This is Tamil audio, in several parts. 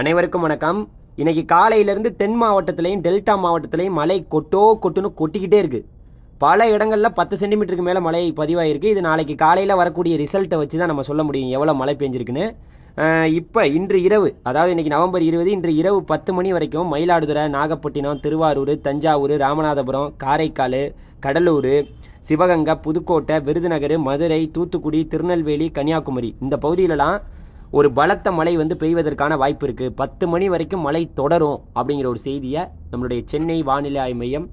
அனைவருக்கும் வணக்கம். இன்னைக்கு காலையிலேருந்து தென் மாவட்டத்திலையும் டெல்டா மாவட்டத்திலையும் மழை கொட்டோ கொட்டுன்னு கொட்டிக்கிட்டே இருக்குது பல இடங்களில் பத்து சென்டிமீட்டருக்கு மேலே மழை பதிவாயிருக்கு. இது நாளைக்கு காலையில் வரக்கூடிய ரிசல்ட்டை வச்சு தான் நம்ம சொல்ல முடியும் எவ்வளோ மழை பெஞ்சிருக்குன்னு. இப்போ இன்று இரவு அதாவது இன்றைக்கி நவம்பர் இருபது இன்று இரவு பத்து மணி வரைக்கும் மயிலாடுதுறை நாகப்பட்டினம் திருவாரூர் தஞ்சாவூர் ராமநாதபுரம் காரைக்கால் கடலூர் சிவகங்கை புதுக்கோட்டை விருதுநகர் மதுரை தூத்துக்குடி திருநெல்வேலி கன்னியாகுமரி இந்த பகுதியிலலாம் ஒரு பலத்த மழை வந்து பெய்வதற்கான வாய்ப்பு இருக்குது பத்து மணி வரைக்கும் மழை தொடரும் அப்படிங்கிற ஒரு செய்தியை நம்மளுடைய சென்னை வானிலை ஆய்வு மையம்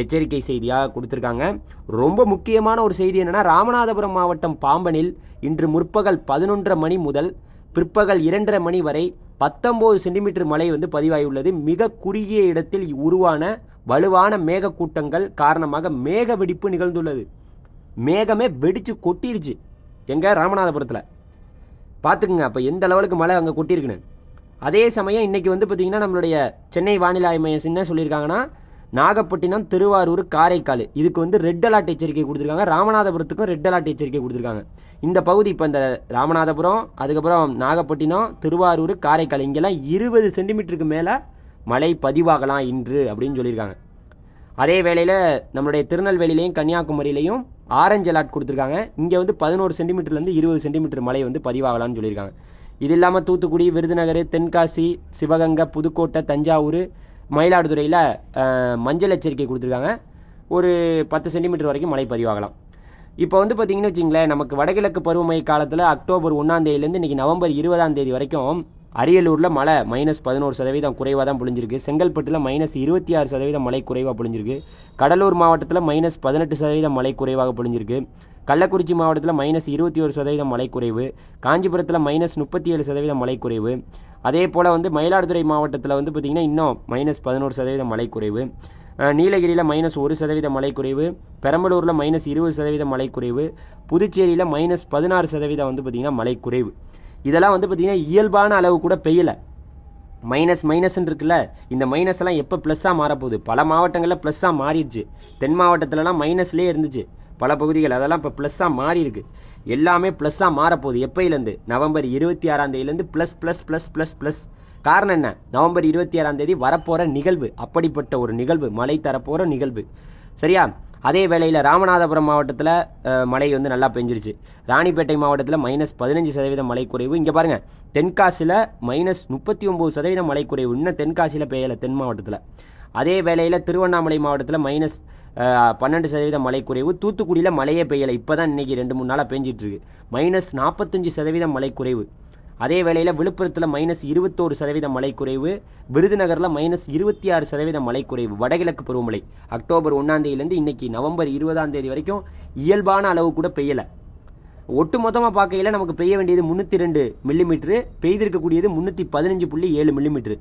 எச்சரிக்கை செய்தியாக கொடுத்துருக்காங்க. ரொம்ப முக்கியமான ஒரு செய்தி என்னென்னா ராமநாதபுரம் மாவட்டம் பாம்பனில் இன்று முற்பகல் பதினொன்றரை மணி முதல் பிற்பகல் இரண்டரை மணி வரை பத்தொம்போது சென்டிமீட்டர் மழை வந்து பதிவாகியுள்ளது. மிக குறுகிய இடத்தில் உருவான வலுவான மேகக்கூட்டங்கள் காரணமாக மேக வெடிப்பு நிகழ்ந்துள்ளது. மேகமே வெடித்து கொட்டிருச்சு. எங்கே? ராமநாதபுரத்தில். பார்த்துக்குங்க அப்போ எந்த லெவலுக்கு மழை அங்கே கொட்டியிருக்குன்னு. அதே சமயம் இன்றைக்கி வந்து பார்த்திங்கன்னா நம்மளுடைய சென்னை வானிலை மையம் என்ன சொல்லியிருக்காங்கன்னா நாகப்பட்டினம் திருவாரூர் காரைக்கால் இதுக்கு வந்து ரெட் அலர்ட் எச்சரிக்கை கொடுத்துருக்காங்க. ராமநாதபுரத்துக்கும் ரெட் அலர்ட் எச்சரிக்கை கொடுத்துருக்காங்க. இந்த பகுதி இப்போ இந்த ராமநாதபுரம் அதுக்கப்புறம் நாகப்பட்டினம் திருவாரூர் காரைக்கால் இங்கெல்லாம் இருபது சென்டிமீட்டருக்கு மேலே மழை பதிவாகலாம் இன்று அப்படின்னு சொல்லியிருக்காங்க. அதே வேளையில் நம்மளுடைய திருநெல்வேலியிலையும் கன்னியாகுமரியிலையும் ஆரஞ்சு அலர்ட் கொடுத்துருக்காங்க. இங்கே வந்து பதினோரு சென்டிமீட்டர்லேருந்து இருபது சென்டிமீட்டர் மழை வந்து பதிவாகலாம்னு சொல்லியிருக்காங்க. இது இல்லாமல் தூத்துக்குடி விருதுநகர் தென்காசி சிவகங்கை புதுக்கோட்டை தஞ்சாவூர் மயிலாடுதுறையில் மஞ்சள் எச்சரிக்கை கொடுத்துருக்காங்க. ஒரு பத்து சென்டிமீட்டர் வரைக்கும் மழை பதிவாகலாம். இப்போ வந்து பார்த்தீங்கன்னு வச்சிங்களேன் நமக்கு வடகிழக்கு பருவமழை காலத்தில் அக்டோபர் ஒன்றாந்தேதியிலேருந்து இன்றைக்கி நவம்பர் இருபதாம் தேதி வரைக்கும் அரியலூரில் மழை மைனஸ் பதினோரு சதவீதம் குறைவாக தான் பொழிஞ்சிருக்கு. செங்கல்பட்டில் மைனஸ் இருபத்தி ஆறு சதவீதம் மழை குறைவாக பொழிஞ்சிருக்கு. கடலூர் மாவட்டத்தில் மைனஸ் பதினெட்டு சதவீதம் மழை குறைவாக பொழிஞ்சிருக்கு. கள்ளக்குறிச்சி மாவட்டத்தில் மைனஸ் இருபத்தி ஒரு சதவீதம் மழை குறைவு. காஞ்சிபுரத்தில் மைனஸ் முப்பத்தி ஏழு சதவீதம் மழை குறைவு. அதே போல் வந்து மயிலாடுதுறை மாவட்டத்தில் வந்து பார்த்திங்கன்னா இன்னும் மைனஸ் பதினோரு சதவீதம் மழை குறைவு. நீலகிரியில் மைனஸ் ஒரு சதவீத மழை குறைவு. பெரம்பலூரில் மைனஸ் இருபது சதவீதம் மழை குறைவு. புதுச்சேரியில் மைனஸ் பதினாறு சதவீதம் வந்து பார்த்திங்கன்னா மழை குறைவு. இதெல்லாம் வந்து பார்த்திங்கன்னா இயல்பான அளவு கூட பெய்யலை. மைனஸ் மைனஸ்ன்னு இருக்குல்ல இந்த மைனஸ் எல்லாம் எப்போ ப்ளஸ்ஸாக மாறப்போகுது? பல மாவட்டங்களில் ப்ளஸ்ஸாக மாறிடுச்சு. தென் மாவட்டத்திலலாம் மைனஸ்லேயே இருந்துச்சு. பல பகுதிகள் அதெல்லாம் இப்போ ப்ளஸ்ஸாக மாறி இருக்கு எல்லாமே ப்ளஸ்ஸாக மாறப்போகுது. எப்போயிலேருந்து? நவம்பர் இருபத்தி ஆறாம் தேதியிலேருந்து plus plus plus plus plus காரணம் என்ன? நவம்பர் இருபத்தி ஆறாம் தேதி வரப்போகிற நிகழ்வு அப்படிப்பட்ட ஒரு நிகழ்வு மழை தரப்போகிற நிகழ்வு. சரியா? அதே வேளையில் ராமநாதபுரம் மாவட்டத்தில் மழை வந்து நல்லா பெஞ்சிருச்சு. ராணிப்பேட்டை மாவட்டத்தில் மைனஸ் பதினஞ்சு சதவீதம் மழை குறைவு. இங்கே பாருங்கள் தென்காசியில் மைனஸ் முப்பத்தி ஒம்பது சதவீதம் மழை குறைவு. இன்னும் தென்காசியில் பெய்யலை தென் மாவட்டத்தில். அதே வேளையில் திருவண்ணாமலை மாவட்டத்தில் மைனஸ் பன்னெண்டு சதவீதம் மழை குறைவு. தூத்துக்குடியில் மழையே பெய்யலை. இப்போ தான் இன்றைக்கி ரெண்டு மூணு நாளாக பெஞ்சிட்ருக்கு மைனஸ் நாற்பத்தஞ்சு சதவீதம் மழை குறைவு. அதே வேளையில் விழுப்புரத்தில் மைனஸ் இருபத்தோரு சதவீதம் மழை குறைவு விருதுநகரில் மைனஸ் இருபத்தி ஆறு சதவீதம் மழை குறைவு வடகிழக்கு பருவமழை. அக்டோபர் ஒன்றாம் தேதியிலேருந்து இன்னைக்கு நவம்பர் இருபதாம் தேதி வரைக்கும் இயல்பான அளவு கூட பெய்யலை. ஒட்டு மொத்தமாக பார்க்கையில் நமக்கு பெய்ய வேண்டியது முந்நூற்றி ரெண்டு மில்லிமீட்ரு பெய்திருக்கக்கூடியது முந்நூற்றி பதினஞ்சு புள்ளி ஏழு மில்லிமீட்ரு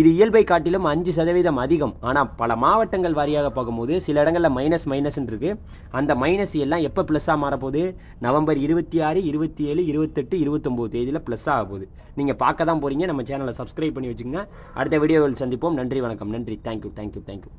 இது இயல்பை காட்டிலும் அஞ்சு சதவீதம் அதிகம். ஆனால் பல மாவட்டங்கள் வாரியாக பார்க்கும்போது சில இடங்களில் மைனஸ் மைனஸ்ன்னு இருக்குது அந்த மைனஸ் எல்லாம் எப்போ ப்ளஸ்ஸாக மாறப்போகுது? நவம்பர் இருபத்தி ஆறு இருபத்தி ஏழு இருபத்தெட்டு இருபத்தொம்போது தேதியில் ப்ளஸ் ஆக போகுது. நீங்கள் பார்க்க தான் போகிறீங்க நம்ம சேனலை சப்ஸ்கிரைப் பண்ணி வச்சுக்கோங்க. அடுத்த வீடியோவில் சந்திப்போம். நன்றி வணக்கம். நன்றி. Thank you thank you thank you